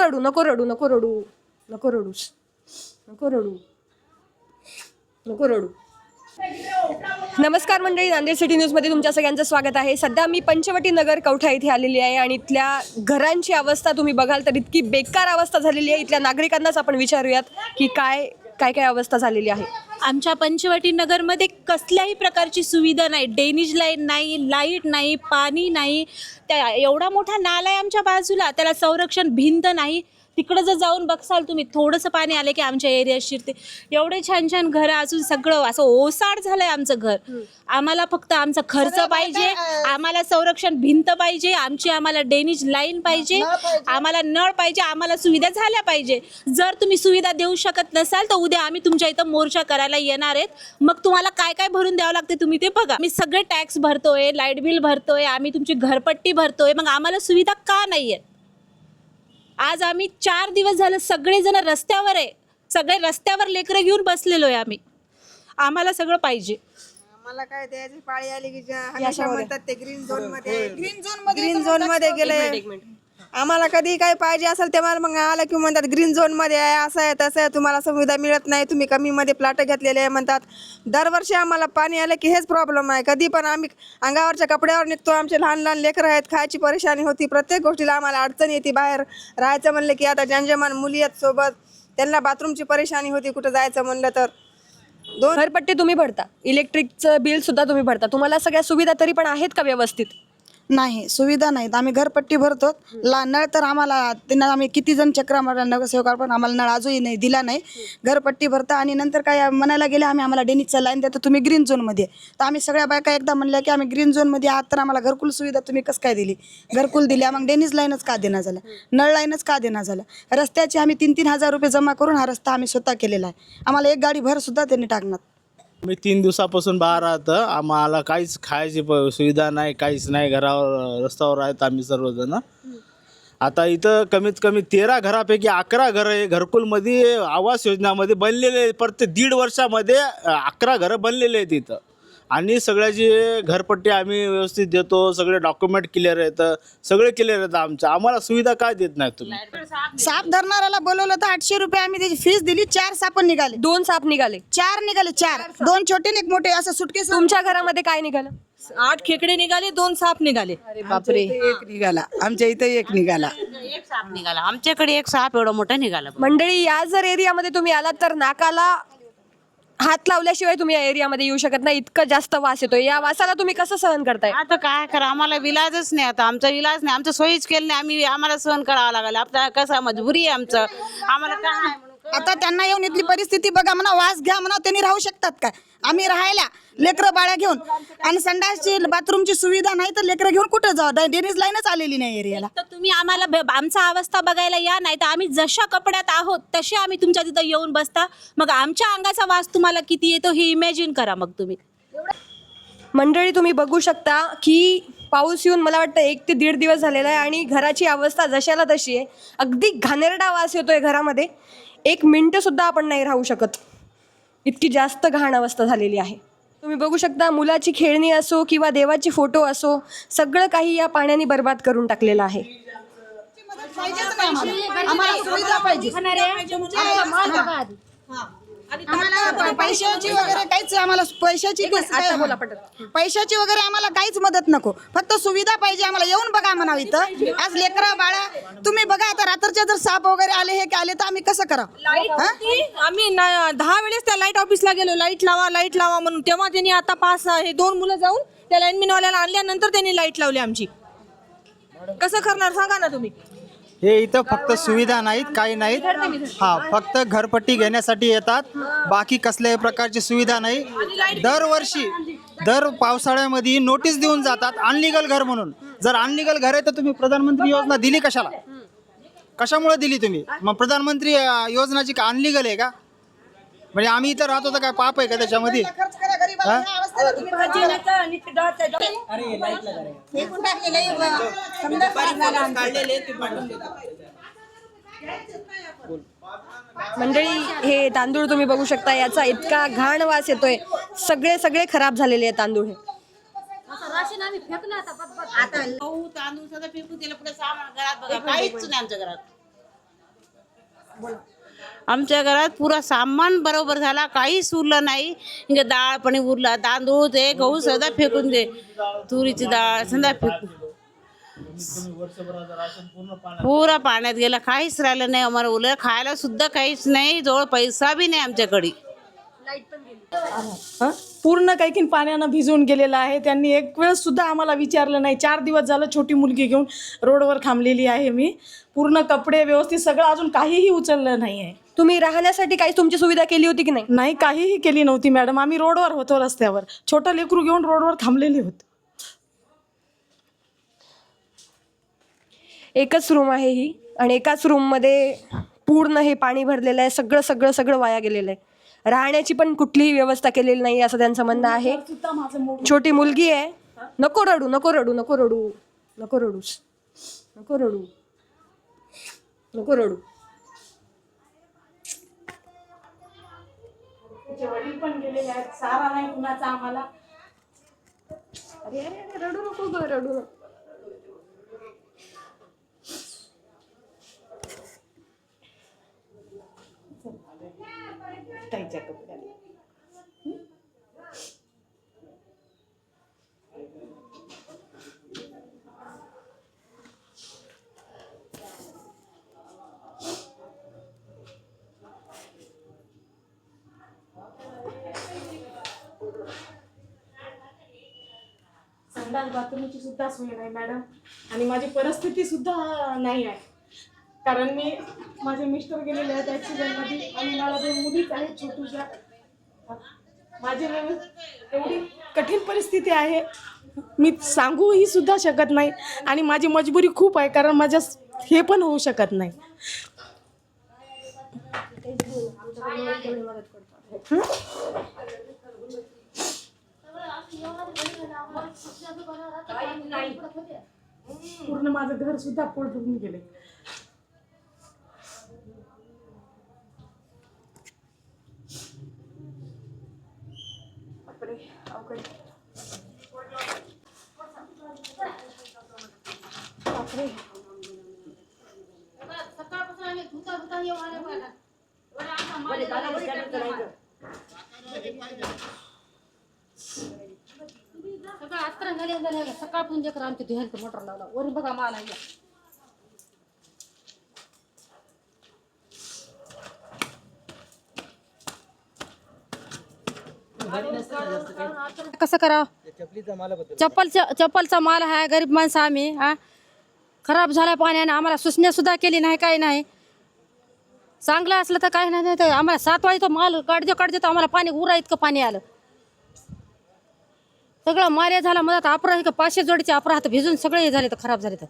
रडू नको रडू नको रडू. नको रडू. नको रडू. नको रडू. नमस्कार मंडळी नांदेड सिटी न्यूजमध्ये तुमच्या सगळ्यांचं स्वागत आहे. सध्या मी पंचवटी नगर कवठा इथे आलेली आहे आणि इथल्या घरांची अवस्था तुम्ही बघाल तर इतकी बेकार अवस्था झालेली आहे. इथल्या नागरिकांनाच आपण विचारूयात की काय काय काय अवस्था झालेली आहे. आमच्या पंचवटी नगरमध्ये कसल्याही प्रकारची सुविधा नाही. डेनिज लाईन नाही लाइट नाही पाणी नाही. त्या एवढा मोठा नाला आहे आमच्या बाजूला. त्याला संरक्षण भिंत नाही. तिकडं जर जाऊन बघसाल तुम्ही थोडंसं पाणी आलं की आमच्या एरियात शिरते. एवढे छान छान घरं अजून सगळं असं ओसाड झालंय आमचं घर. आम्हाला फक्त आमचा खर्च पाहिजे आम्हाला संरक्षण भिंत पाहिजे आमची आम्हाला डेनिज लाईन पाहिजे आम्हाला नळ पाहिजे आम्हाला सुविधा झाल्या पाहिजे. जर तुम्ही सुविधा देऊ शकत नसाल तर उद्या आम्ही तुमच्या इथं मोर्चा करायला येणार आहेत. मग तुम्हाला काय काय भरून द्यावं लागते तुम्ही ते बघा. मी सगळे टॅक्स भरतोय लाइट बिल भरतोय आम्ही तुमची घरपट्टी भरतोय मग आम्हाला सुविधा का नाही आहेत आज आम्ही चार दिवस झालं सगळेजण रस्त्यावर आहे. सगळे रस्त्यावर लेकरं घेऊन बसलेलो आहे आम्ही. आम्हाला सगळं पाहिजे. मला काय द्यायची? पाळी आली की ज्या हमेशा म्हणतात ते ग्रीन झोनमध्ये ग्रीन झोनमध्ये ग्रीन झोनमध्ये गेले आम्हाला कधी काय पाहिजे असेल तेव्हा मग आलं की म्हणतात ग्रीन झोनमध्ये आहे असं आहे तसं आहे तुम्हाला सुविधा मिळत नाही तुम्ही कमीमध्ये प्लॅट घेतलेले आहे म्हणतात. दरवर्षी आम्हाला पाणी आलं की हेच प्रॉब्लेम आहे. कधी पण आम्ही अंगावरच्या कपड्यावर निघतो आमचे लहान लहान लेकरं आहेत खायची परेशानी होती प्रत्येक गोष्टीला आम्हाला अडचण येते बाहेर. राहायचं म्हणलं की आता जंजमान मुली आहेत सोबत त्यांना बाथरूमची परेशानी होती कुठं जायचं म्हणलं तर. दोन घरपट्टी तुम्ही भरता. इलेक्ट्रिकचं बिल सुद्धा तुम्ही भरता. तुम्हाला सगळ्या सुविधा तरी पण आहेत का व्यवस्थित? नाही सुविधा नाहीत. आम्ही घरपट्टी भरतो. ला नळ तर आम्हाला त्यांना आम्ही किती जण चक्र मारला नगरसेवकार पण आम्हाला नळ अजूनही नाही दिला नाही. घरपट्टी भरता आणि नंतर काय म्हणायला गेले आम्ही आम्हाला डेनिजचा लाईन देतो तुम्ही ग्रीन झोनमध्ये. तर आम्ही सगळ्या बायका एकदा म्हणल्या की आम्ही ग्रीन झोनमध्ये आहात तर आम्हाला घरकुल सुविधा तुम्ही कसं काय दिली? घरकुल दिली मग डेनिज लाईनच का देणार झालं? नळ लाईनच का देणार झालं? रस्त्याचे आम्ही तीन तीन हजार रुपये जमा करून हा रस्ता आम्ही स्वतः केलेला आहे. आम्हाला एक गाडी भर सुद्धा त्यांनी टाकणार. मी तीन दिवसापासून बाहेर राहतं. आम्हाला काहीच खायची प सुविधा नाही काहीच नाही. घरावर रस्त्यावर आहेत आम्ही सर्वजण. आता इथं कमीत कमी तेरा घरापैकी अकरा घरं हे घरकुलमध्ये आवास योजनामध्ये बनलेले आहेत. प्रत्येक दीड वर्षामध्ये अ, अकरा घरं बनलेले आहेत इथं. आणि सगळ्याची घरपट्टी आम्ही व्यवस्थित देतो सगळे डॉक्युमेंट क्लिअर आहेत सगळे क्लिअर आहेत आमचं. आम्हाला सुविधा काय देत नाही तुम्ही? साप धरणाऱ्याला बोलवलं तर आठशे रुपये आम्ही त्याची फीस दिली चार सापण निघाले. दोन साप निघाले. चार निघाले चार. दोन छोटे आणि एक मोठे असं सुटके तुमच्या घरामध्ये काय निघालं? आठ खेकडे निघाले दोन साप निघाले. बापरे. एक निघाला. आमच्या इथे एक निघाला. एक साप निघाला. आमच्याकडे एक साप एवढा मोठा निघाला. मंडळी या जर एरियामध्ये तुम्ही आलात तर नाकाला हात लावल्याशिवाय तुम्ही या एरियामध्ये येऊ शकत नाही. इतकं जास्त वास येतो या वासाला तुम्ही कसं सहन करताय? आता काय करा आम्हाला विलाजच नाही आता. आमचा विलाज नाही. आमचं सोयीच केलं नाही. आम्ही आम्हाला सहन करावं लागलं आपल्या कसं मजबुरी आहे आमचं. आम्हाला काय आता त्यांना येऊन इथली परिस्थिती बघा म्हणा वास घ्या म्हणा त्यांनी राहू शकतात काय? आम्ही राहायला लेकरं बाळ्या घेऊन. आणि संडासची बाथरूमची सुविधा नाही तर लेकरं घेऊन कुठं जाऊ डेनिज लाईनच आलेली नाही एरियाला. तर तुम्ही आम्हाला ब- आमचा अवस्था बघायला या नाही तर आम्ही जशा कपड्यात आहोत तसे आम्ही तुमच्या तिथं येऊन बसता. मग आमच्या अंगाचा वास तुम्हाला किती येतो हे इमॅजिन करा मग तुम्ही. मंडळी तुम्ही बघू शकता की पाऊस येऊन मला वाटतं एक ते दीड दिवस झालेला आहे आणि घराची अवस्था जशाला तशी आहे. अगदी घाणेरडा वास येतोय घरामध्ये. एक मिनटं सुद्धा आपण नाही राहू शकत. इतकी जास्त घाण अवस्था झालेली आहे. तुम्ही बघू शकता मुलाची खेळणी असो किंवा देवाची फोटो असो सगळं काही या पाण्याने बर्बाद करून टाकलेलं आहे. आम्हाला सुविधा पाहिजे आम्हाला पैशाची वगैरे काहीच आम्हाला पैशाची पैशाची वगैरे आम्हाला काहीच मदत नको. फक्त सुविधा पाहिजे आम्हाला. येऊन बघा म्हणा इथं. आज लेकरा बाळा तुम्ही बघा आता रात्रीच्या जर साप वगैरे आले हे आले तर आम्ही कसं करावं? हा? आम्ही ना- दहा वेळेस त्या लाइट ऑफिसला गेलो. लाइट लावा लाइट लावा म्हणून. तेव्हा त्यांनी आता पाच हे दोन मुलं जाऊन त्या लाईनमॅनवाल्याला आणल्यानंतर त्यांनी लाइट लावली आमची. कसं करणार? सांगा ना तुम्ही. हे इथं फक्त सुविधा नाहीत काही नाहीत. हा फक्त घरपट्टी घेण्यासाठी येतात. बाकी कसल्याही प्रकारची सुविधा नाही. दरवर्षी दर पावसाळ्यामध्ये नोटीस देऊन जातात अनलिगल घर म्हणून. जर अनलिगल घर आहे तर तुम्ही प्रधानमंत्री योजना दिली कशाला? कशामुळे दिली तुम्ही? मग प्रधानमंत्री अं, योजनाची का अनलिगल आहे का? म्हणजे आम्ही इथं राहतो तर काय पाप आहे का त्याच्यामध्ये? खर्च करा गरीबाला ह्या अवस्थेला तुम्ही फेकून टाकलेलं आहे. समजा पाच झालं आमचं. मंडळी हे तांदूळ तुम्ही बघू शकता याचा इतका घाण वास येतोय. सगळे सगळे खराब झालेले आहेत तांदूळ हे. गहू तांदूळ सगळं फेकून दिलं पुढे सामान घरात बघा. काहीच नाही आमच्या घरात. आमच्या घरात पुरा सामान बरोबर झाला काहीच उरलं नाही. इंगे डाळ पण उरला तांदूळ ते गहू सदा फेकून दे. तुरीची डाळ सदा फेकून पुरा पाण्यात गेला काहीच राहिलं नाही. आम्हाला उरलं खायला सुद्धा काहीच नाही जवळ पैसा बी नाही आमच्याकडे. हं? पूर्ण काही की पाण्यानं भिजून गेलेलं आहे. त्यांनी एक वेळेस सुद्धा आम्हाला विचारलं नाही. चार दिवस झालं छोटी मुलगी घेऊन रोडवर थांबलेली आहे मी. पूर्ण कपडे व्यवस्थित सगळं अजून काहीही उचललं नाही आहे तुम्ही राहण्यासाठी काही तुमची सुविधा केली होती की नाही? नाही काहीही केली नव्हती मॅडम. आम्ही रोडवर होतो रस्त्यावर. छोटं लेकरू घेऊन रोडवर थांबलेले होते. एकच रूम आहे ही आणि एकाच रूममध्ये पूर्ण हे पाणी भरलेलं आहे. सगळं सगळं सगळं वाया गेलेलं आहे. राहण्याची पण कुठलीही व्यवस्था केलेली नाही असं त्यांचं म्हणणं आहे. छोटी मुलगी आहे. नको रडू नको रडू नको रडू नको रडूस नको रडू. नको रडू. वडील पण गेलेले आहेत. सारा नाही कुणाचा आम्हाला. अरे, रडू नको ग रडू नको. ताईच्या कपड्याला संडास बाथरूमची सुद्धा सोय नाही मॅडम आणि माझी परिस्थिती सुद्धा नाही आहे. कारण मी माझे मिस्टर गेलेले आहेत ॲक्सिडेंटमध्ये आणि मला दोन मुलीच आहेत छोटूच्या माझी एवढी कठीण परिस्थिती आहे. मी सांगूही सुद्धा शकत नाही आणि माझी मजबुरी खूप आहे कारण माझ्या हे पण होऊ शकत नाही. पूर्ण माझं घर सुद्धा पडून गेले सगळं आत्रा झाले झाले सकाळपासून जे आमच्या धुयाचं मोटर लावला वरून बघा माल आहे कसं करावं चप्पलचा चप्पलचा माल आहे गरीब माणसं आम्ही हा? खराब झालं पाण्याने आम्हाला सुचण्यासुद्धा केली नाही काही नाही. चांगलं असलं तर काही नाही तर आम्हाला सात वाजे तो माल काढतो काढतो आम्हाला पाणी उरा इतकं पाणी आलं. सगळं मार्या झाला मधात अपरा पाचशे जोडीचे अपरा हात भिजून सगळे हे झाले तर खराब झाले तर.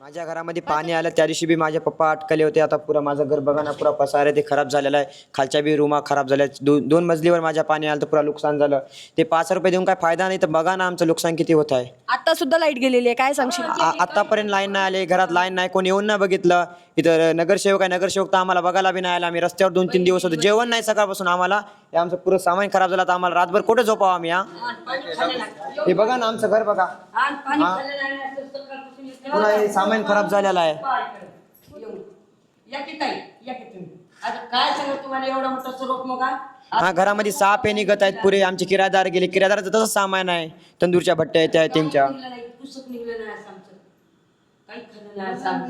माझ्या घरामध्ये पाणी आलं त्या दिवशी बी माझे पप्पा अटकले होते. आता पुरा माझं घर बघा ना पुरा पसार आहे ते खराब झालेलं आहे. खालच्या बी रूमा खराब झाल्या. दो दोन मजलीवर माझ्या पाणी आलं तर पुरा नुकसान झालं. ते पाच रुपये देऊन काय फायदा नाही तर बघा ना आमचं नुकसान किती होत आहे. आता सुद्धा लाइट गेलेली आहे काय सांगशील? आतापर्यंत लाईन नाही आले घरात लाईन नाही कोणी येऊन नाही बघितलं. इथं नगरसेवक आहे नगरसेवक तर आम्हाला बघायला बी नाही आला. आम्ही रस्त्यावर दोन तीन दिवस होतो. जेवण नाही सकाळपासून आम्हाला. हे आमचं पुरं सामान खराब झालं तर आम्हाला रातभर कुठे झोपावं आम्ही हा? हे बघा ना आमचं घर बघा. पुन्हा हे सामान खराब झालेला आहे. हा घरामध्ये सहा पे निघत आहेत पुरे. आमचे किरायदार गेले. किरायदाराचं तसंच सामान आहे. तंदूरच्या भट्ट्या आहेत त्या त्यांच्या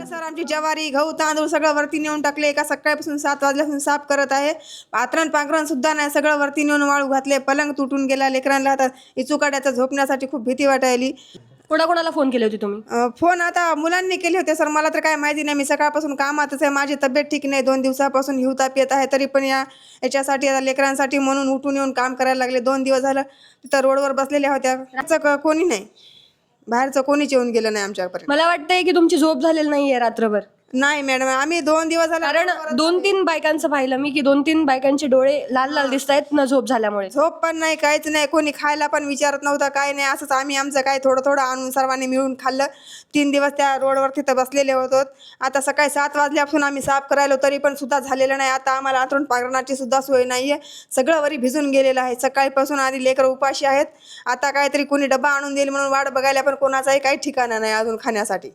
सर आमची ज्वारी गहू तांदूळ सगळं वरती नेऊन टाकले. एका सकाळपासून सात वाजल्यापासून साफ करत आहे. पात्रण पांघरण सुद्धा नाही. सगळं वरती नेऊन वाळू घातले. पलंग तुटून गेला. लेकरांना आता इचुकाड्याचा झोपण्यासाठी खूप भीती वाटायली. कोणाकोणाला फोन केले होते तुम्ही? अ, फोन आता मुलांनी केले होते सर मला तर काय माहिती नाही. मी सकाळपासून कामातच आहे. माझी तब्येत ठीक नाही. दोन दिवसापासून हिवताप येत आहे. तरी पण या याच्यासाठी आता लेकरांसाठी म्हणून उठून येऊन काम करायला लागले. दोन दिवस झालं तिथं रोडवर बसलेल्या होत्या. क- कोणी नाही. बाहेरचं कोणीच येऊन गेलं नाही आमच्यापर्यंत. मला वाटतंय की तुमची झोप झालेली नाहीये रात्रभर. नाही मॅडम आम्ही दोन दिवस झाले कारण दोन तीन बायकांचं पाहिलं मी की दोन तीन बायकांचे डोळे लाल लाल दिसत आहेत न झोप झाल्यामुळे. झोप पण नाही काहीच नाही कोणी खायला पण विचारत नव्हतं काय नाही असंच आम्ही आमचं काय थोडं थोडं आणून सर्वांनी मिळून खाल्लं. तीन दिवस त्या रोडवर तिथं बसलेले होतो. आता सकाळी सात वाजल्यापासून आम्ही साफ करायलो तरी पण सुद्धा झालेलं नाही. आता आम्हाला अंतरून पांघरणाची सुद्धा सोय नाही आहे सगळं वरी भिजून गेलेलं आहे. सकाळीपासून आधी लेकरं उपाशी आहेत. आता काहीतरी कोणी डबा आणून देईल म्हणून वाट बघायला पण कोणाचाही काही ठिकाणा नाही अजून खाण्यासाठी.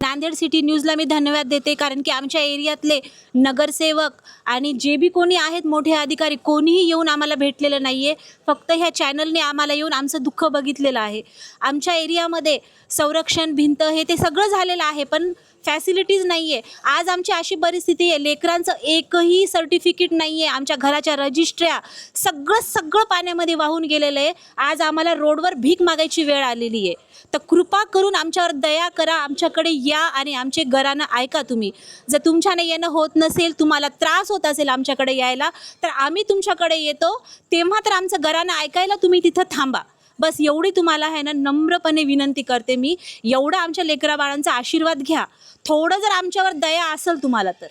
नांदेड सिटी न्यूजला मी धन्यवाद देते कारण की आमच्या एरियातले नगरसेवक आणि जे बी कोणी आहेत मोठे अधिकारी कोणीही येऊन आम्हाला भेटलेलं नाही आहे फक्त ह्या चॅनलने आम्हाला येऊन आमचं दुःख बघितलेलं आहे. आमच्या एरियामध्ये संरक्षण भिंत हे ते सगळं झालेलं आहे पण फॅसिलिटीज नाही आहे आज आमची अशी परिस्थिती आहे लेकरांचं एकही सर्टिफिकेट नाही आहे आमच्या घराच्या रजिस्ट्र्या सगळं सगळं पाण्यामध्ये वाहून गेलेलं आहे. आज आम्हाला रोडवर भीक मागायची वेळ आलेली आहे. तर कृपा करून आमच्यावर दया करा आमच्याकडे या आणि आमचे घरानं ऐका तुम्ही. जर तुमच्याने येणं होत नसेल तुम्हाला त्रास होत असेल आमच्याकडे यायला तर आम्ही तुमच्याकडे येतो. तेव्हा तर आमचं घरानं ऐकायला तुम्ही तिथं थांबा. बस एवढी तुम्हाला आहे ना नम्रपणे विनंती करते मी. एवढा आमच्या लेकराबाळांचा आशीर्वाद घ्या. थोडं जर आमच्यावर दया असेल तुम्हाला तर.